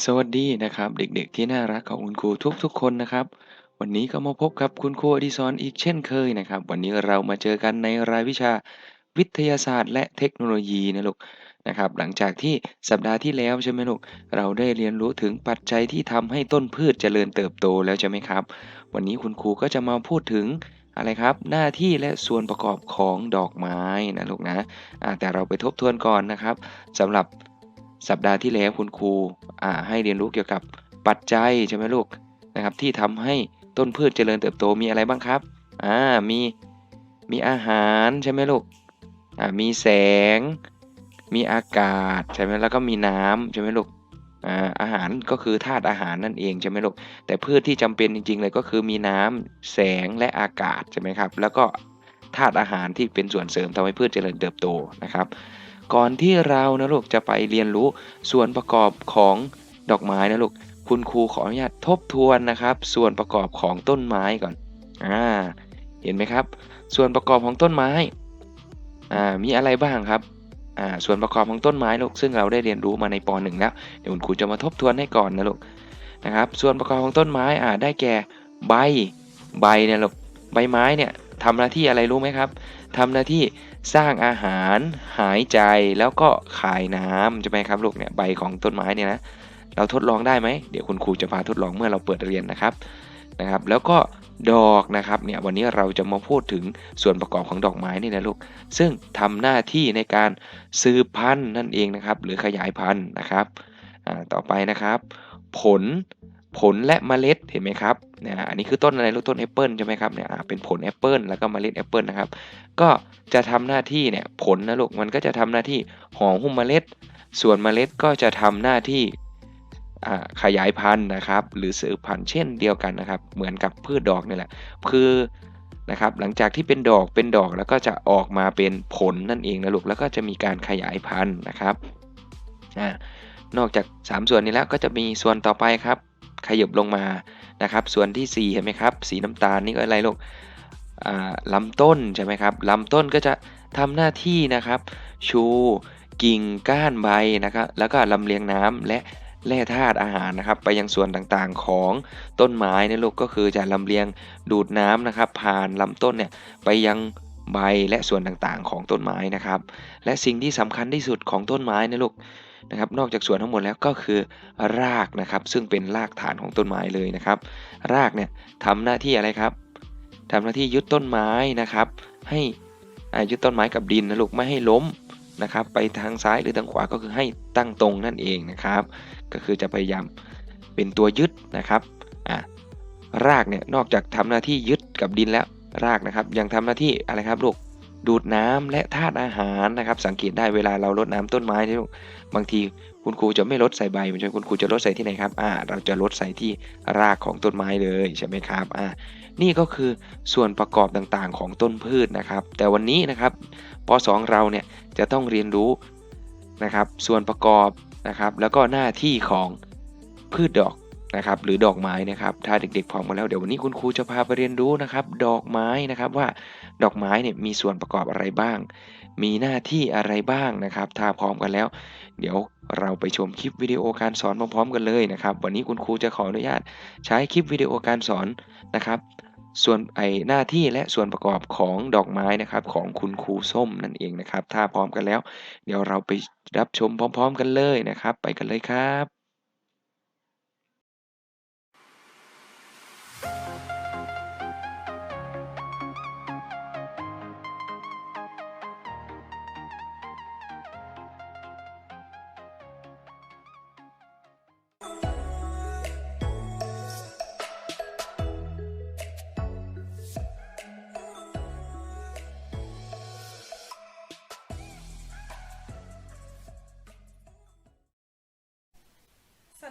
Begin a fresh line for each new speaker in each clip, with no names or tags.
สวัสดีนะครับ เด็กๆที่น่ารักของคุณครูทุกๆคนนะครับ วันนี้ก็มาพบกับคุณครูอดิศรอีกเช่นเคยนะครับ วันนี้เรามาเจอกันในรายวิชาวิทยาศาสตร์ และเทคโนโลยีนะลูกนะครับ หลังจากที่สัปดาห์ที่แล้วใช่ไหมลูกเราได้เรียนรู้ถึงปัจจัยที่ทำให้ต้นพืชเจริญเติบโตแล้วใช่ไหมครับ วันนี้คุณครูก็จะมาพูดถึงอะไรครับหน้าที่และส่วนประกอบของดอกไม้นะลูกนะแต่เราไปทบทวนก่อนนะครับสำหรับ สัปดาห์ที่แล้วคุณครูให้เรียนรู้เกี่ยวกับปัจจัยใช่ไหมลูกนะครับที่ทำให้ต้นพืชเจริญเติบโตมีอะไรบ้างครับอ่ามีมีอาหารใช่ไหมลูกอ่ามีแสง มีอากาศใช่ไหมแล้วก็มีน้ำใช่ไหมลูกอ่าอาหารก็คือธาตุอาหารนั่นเองใช่ไหมลูกแต่พืชที่จำเป็นจริง ๆ เลยก็คือมีน้ำแสงและอากาศใช่ไหมครับแล้วก็ธาตุอาหารที่เป็นส่วนเสริมทำให้พืชเจริญเติบโตนะครับ ก่อนที่เรานะลูกจะไปเรียนรู้ส่วนประกอบของดอกไม้นะลูกคุณครูขออนุญาตทบทวนนะครับ ส่วนประกอบของต้นไม้ก่อนอ่าเห็นไหมครับ ส่วนประกอบของต้นไม้อ่ามีอะไรบ้างครับอ่าส่วนประกอบของต้นไม้ลูกซึ่งเราได้เรียนรู้มาในป .1 แล้วเดี๋ยวคุณครูจะมาทบทวนให้ก่อนนะลูกนะครับ ส่วนประกอบของต้นไม้อ่าได้แก่ใบใบเนี่ยลูกใบไม้เนี่ย ทำหน้าที่อะไรรู้ไหมครับทำหน้าที่สร้างอาหารหายใจแล้วก็ขายน้ำใช่ไหมครับลูกเนี่ยใบของต้นไม้เนี่ยนะเราทดลองได้ไหมเดี๋ยวคุณครูจะพาทดลองเมื่อเราเปิดเรียนนะครับนะครับ แล้วก็ดอกนะครับเนี่ยวันนี้เราจะมาพูดถึงส่วนประกอบของดอกไม้นี่นะลูกซึ่งทำหน้าที่ในการสืบพันธุ์นั่นเองนะครับ หรือขยายพันธุ์นะครับต่อไปนะครับ ผล ผลและเมล็ดเห็นไหมครับเนี่ยอันนี้คือต้นอะไรลูกต้นแอปเปิลใช่ไหมครับเนี่ยเป็นผลแอปเปิลแล้วก็เมล็ดแอปเปิลนะครับก็จะทำหน้าที่เนี่ยผลนะลูกมันก็จะทำหน้าที่ห่อหุ้มเมล็ด ส่วนเมล็ดก็จะทำหน้าที่ขยายพันธุ์นะครับ หรือสืบพันธุ์เช่นเดียวกันนะครับ เหมือนกับพืชดอกนี่แหละคือนะครับหลังจากที่เป็นดอกเป็นดอกแล้วก็จะออกมาเป็นผลนั่นเองนะลูกแล้วก็จะมีการขยายพันธุ์นะครับอนอกจาก 3 ส่วนนี้แล้วก็จะมีส่วนต่อไปครับ ขยบลงมานะครับ ส่วนที่ 4 เห็นไหมครับ สีน้ำตาลนี่ก็อะไรลูกลำต้นใช่ไหมครับลำต้นก็จะทำหน้าที่นะครับ ชูกิ่งก้านใบนะครับ แล้วก็ลำเลียงน้ำและแร่ธาตุอาหารนะครับ ไปยังส่วนต่างๆของต้นไม้ในลูกก็คือจะลำเลียงดูดน้ำนะครับ ผ่านลำต้นเนี่ยไปยังใบและส่วนต่างๆของต้นไม้นะครับ และสิ่งที่สำคัญที่สุดของต้นไม้ในลูก นะครับนอกจากส่วนทั้งหมดแล้วก็คือรากนะครับซึ่งเป็นรากฐานของต้นไม้เลยนะครับ รากเนี่ยทำหน้าที่อะไรครับทำหน้าที่ยึดต้นไม้นะครับ ให้ยึดต้นไม้กับดินนะลูกไม่ให้ล้มนะครับ ไปทางซ้ายหรือทางขวาก็คือให้ตั้งตรงนั่นเองนะครับ ก็คือจะพยายามเป็นตัวยึดนะครับอ่ารากเนี่ยนอกจากทำหน้าที่ยึดกับดินแล้วรากนะครับ ยังทำหน้าที่อะไรครับลูก ดูดน้ำและธาตุอาหารนะครับ สังเกตได้เวลาเราลดน้ำต้นไม้ที่บางทีคุณครูจะไม่ลดใส่ใบมันจะคุณครูจะลดใส่ที่ไหนครับอ่าเราจะลดใส่ที่รากของต้นไม้เลยใช่ไหมครับอ่านี่ก็คือส่วนประกอบต่างๆของต้นพืชนะครับ แต่วันนี้นะครับป .2 เราเนี่ยจะต้องเรียนรู้นะครับ ส่วนประกอบนะครับ แล้วก็หน้าที่ของพืชดอก นะครับหรือดอกไม้นะครับถ้าเด็กๆพร้อมกันแล้วเดี๋ยววันนี้คุณครูจะพาไปเรียนรู้นะครับดอกไม้นะครับว่าดอกไม้เนี่ยมีส่วนประกอบอะไรบ้าง มีหน้าที่อะไรบ้างนะครับ ถ้าพร้อมกันแล้ว เดี๋ยวเราไปชมคลิปวิดีโอการสอนพร้อมๆกันเลยนะครับ วันนี้คุณครูจะขออนุญาตใช้คลิปวิดีโอการสอนนะครับ ส่วนไอหน้าที่และส่วนประกอบของดอกไม้นะครับของคุณครูส้มนั่นเองนะครับ ถ้าพร้อมกันแล้ว เดี๋ยวเราไปรับชมพร้อม ๆ กันเลยนะครับ ไปกันเลยครับ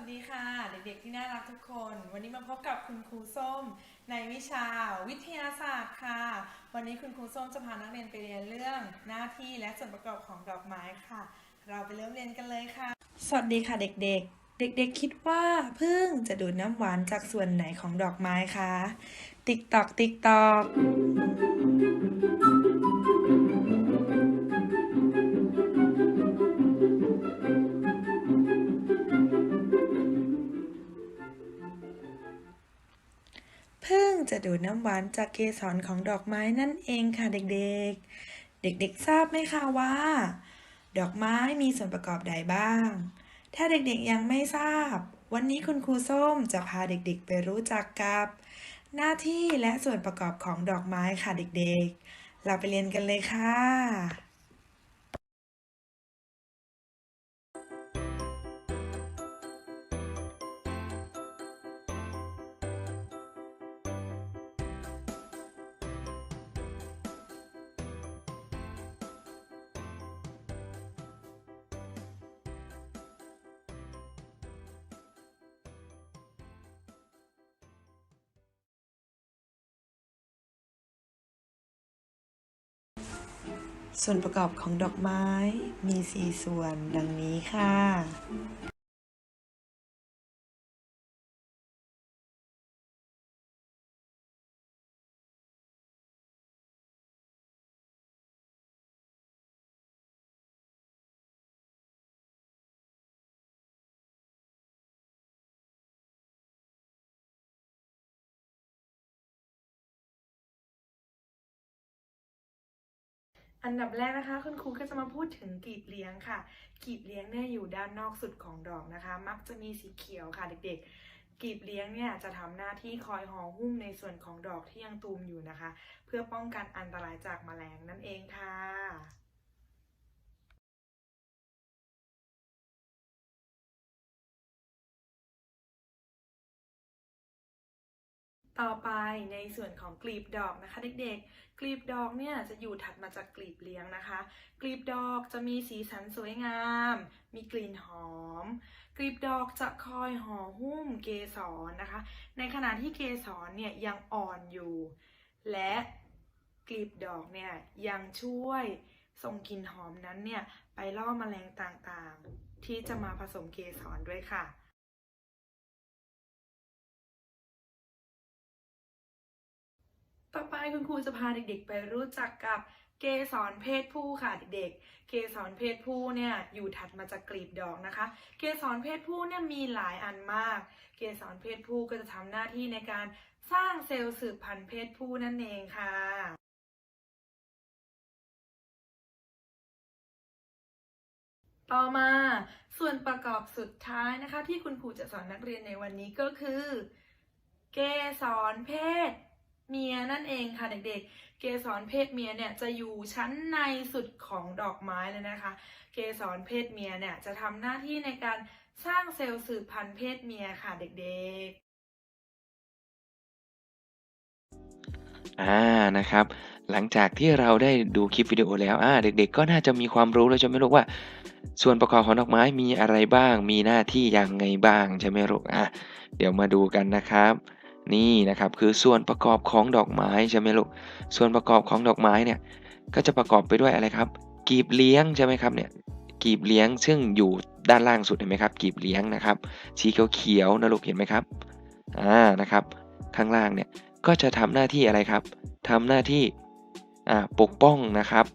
สดีค่ะ เด็กๆที่น่ารักทุกคน วันนี้มาพบกับคุณครูส้ม ในวิชาวิทยาศาสตร์ค่ะ วันนี้คุณครูส้มจะพานักเรียนไปเรียนเรื่องหน้าที่และส่วนประกอบของดอกไม้ค่ะ เราไปเริ่มเรียนกันเลยค่ะ สวัสดีค่ะเด็กๆ เด็กๆคิดว่าพึ่งจะดูดน้ำหวานจากส่วนไหนของดอกไม้คะติ๊กตอกติ๊กตอก ดูดน้ำหวานจากเกสรของดอกไม้นั่นเองค่ะเด็กๆ เด็กๆทราบไหมคะว่า ดอกไม้มีส่วนประกอบใดบ้าง ถ้าเด็กๆยังไม่ทราบ วันนี้คุณครูส้มจะพาเด็กๆ ไปรู้จักกับ หน้าที่และส่วนประกอบของดอกไม้ค่ะเด็กๆ เราไปเรียนกันเลยค่ะ ส่วนประกอบของดอกไม้มี 4 ส่วนดังนี้ค่ะ อันดับแรกนะคะคุณครูก็จะมาพูดถึงกีบเลี้ยงค่ะ กีบเลี้ยงเนี่ยอยู่ด้านนอกสุดของดอกนะคะ มักจะมีสีเขียวค่ะเด็กๆ กีบเลี้ยงเนี่ยจะทำหน้าที่คอยห่อหุ้มในส่วนของดอกที่ยังตูมอยู่นะคะ เพื่อป้องกันอันตรายจากแมลงนั่นเองค่ะ ต่อไปในส่วนของกลีบดอกนะคะ เด็กๆ กลีบดอกเนี่ยจะอยู่ถัดมาจากกลีบเลี้ยงนะคะ กลีบดอกจะมีสีสันสวยงาม มีกลิ่นหอม กลีบดอกจะคอยห่อหุ้มเกสรนะคะ ในขณะที่เกสรเนี่ยยังอ่อนอยู่ และกลีบดอกเนี่ยยังช่วยส่งกลิ่นหอมนั้นเนี่ยไปล่อแมลงต่างๆ ที่จะมาผสมเกสรด้วยค่ะ ต่อไปคุณครูจะพาเด็กๆ ไปรู้จักกับเกสรเพศผู้ค่ะเด็กๆ เกสรเพศผู้เนี่ยอยู่ถัดมาจากกลีบดอกนะคะ เกสรเพศผู้เนี่ยมีหลายอันมาก เกสรเพศผู้ก็จะทำหน้าที่ในการสร้างเซลล์สืบพันธุ์เพศผู้นั่นเองค่ะต่อมาส่วนประกอบสุดท้ายนะคะ ที่คุณครูจะสอนนักเรียนในวันนี้ก็คือ เกสรเพศ เมียนั่นเองค่ะเด็กๆ เกสรเพศเมียเนี่ยจะอยู่ชั้นในสุดของดอกไม้เลยนะคะ เกสรเพศเมียเนี่ยจะทำหน้าที่ในการสร้างเซลล์สืบพันธุ์เพศเมียค่ะเด็กๆ
อ่านะครับ หลังจากที่เราได้ดูคลิปวิดีโอแล้วอ่าเด็กๆ ก็น่าจะมีความรู้แล้วใช่ไหมลูกว่า ส่วนประกอบของดอกไม้มีอะไรบ้าง มีหน้าที่ยังไงบ้างใช่ไหมลูกอะเดี๋ยวมาดูกันนะครับ นี่นะครับคือส่วนประกอบของดอกไม้ใช่ไหมลูกส่วนประกอบของดอกไม้เนี่ยก็จะประกอบไปด้วยอะไรครับ กีบเลี้ยงใช่ไหมครับเนี่ยกีบเลี้ยงซึ่งอยู่ด้านล่างสุดเห็นไหมครับ กีบเลี้ยงนะครับ สีเขียวๆนะลูกเห็นไหมครับอ่านะครับข้างล่างเนี่ยก็จะทำหน้าที่อะไรครับทำหน้าที่อ่าปกป้องนะครับ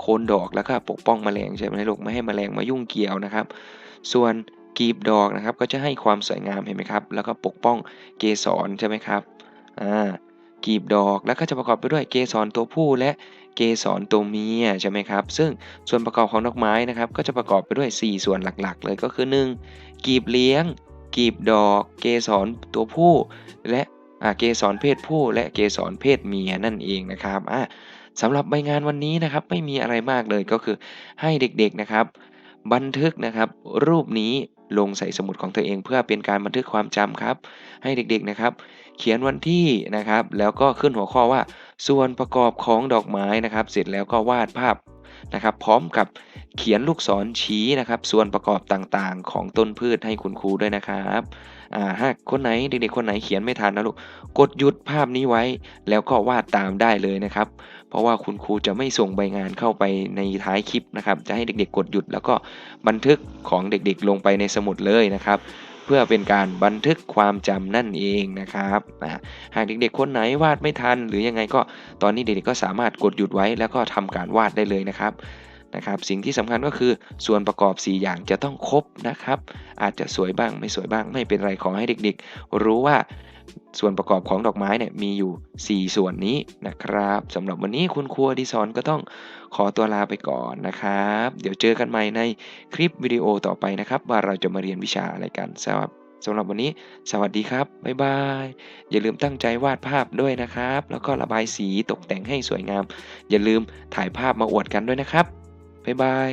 โคนดอกแล้วก็ปกป้องแมลงใช่ไหมลูกไม่ให้แมลงมายุ่งเกี่ยวนะครับ ส่วน กีบดอกนะครับก็จะให้ความสวยงามเห็นไหมครับ แล้วก็ปกป้องเกสรใช่ไหมครับอ่ากีบดอกแล้วก็จะประกอบไปด้วยเกสรตัวผู้และเกสรตัวเมียใช่ไหมครับ ซึ่งส่วนประกอบของดอกไม้นะครับ ก็จะประกอบไปด้วย 4 ส่วนหลักๆ เลยก็คือ 1. กีบเลี้ยง กีบดอก เกสรตัวผู้ และเกสรเพศผู้ และเกสรเพศเมียนั่นเองนะครับอ่าสำหรับใบงานวันนี้นะครับไม่มีอะไรมากเลยก็คือให้เด็กๆนะครับ บันทึกนะครับ รูปนี้ ลงใส่สมุดของตัวเอง เพื่อเป็นการบันทึกความจำครับ ให้เด็กๆนะครับ เขียนวันที่นะครับ แล้วก็ขึ้นหัวข้อว่าส่วนประกอบของดอกไม้นะครับ เสร็จแล้วก็วาดภาพนะครับ พร้อมกับ เขียนลูกศรชี้นะครับ ส่วนประกอบต่างๆ ของต้นพืชให้คุณครูด้วยนะครับอ่าถ้าคนไหนเด็กๆคนไหนเขียนไม่ทันนะลูกกดหยุดภาพนี้ไว้ แล้วก็วาดตามได้เลยนะครับ เพราะว่าคุณครูจะไม่ส่งใบงานเข้าไปในท้ายคลิปนะครับ จะให้เด็กๆ กดหยุด แล้วก็บันทึกของเด็กๆ ลงไปในสมุดเลยนะครับเพื่อเป็นการบันทึกความจำนั่นเองนะครับหากเด็กๆ คนไหนวาดไม่ทัน หรือยังไงก็ตอนนี้เด็กๆก็สามารถกดหยุดไว้แล้วก็ทำการวาดได้เลยนะครับ นะครับสิ่งที่สำคัญก็คือส่วนประกอบ 4 อย่างจะต้องครบนะครับ อาจจะสวยบ้างไม่สวยบ้างไม่เป็นไรขอให้เด็กๆ รู้ว่าส่วนประกอบของดอกไม้เนี่ยมีอยู่ 4 ส่วนนี้นะครับสำหรับวันนี้คุณครูอดิศรก็ต้องขอตัวลาไปก่อนนะครับ เดี๋ยวเจอกันใหม่ในคลิปวิดีโอต่อไปนะครับ ว่าเราจะมาเรียนวิชาอะไรกันสำหรับสำหรับวันนี้ สวัสดีครับ บ๊ายบาย อย่าลืมตั้งใจวาดภาพด้วยนะครับ แล้วก็ระบายสีตกแต่งให้สวยงาม อย่าลืมถ่ายภาพมาอวดกันด้วยนะครับ บ๊ายบาย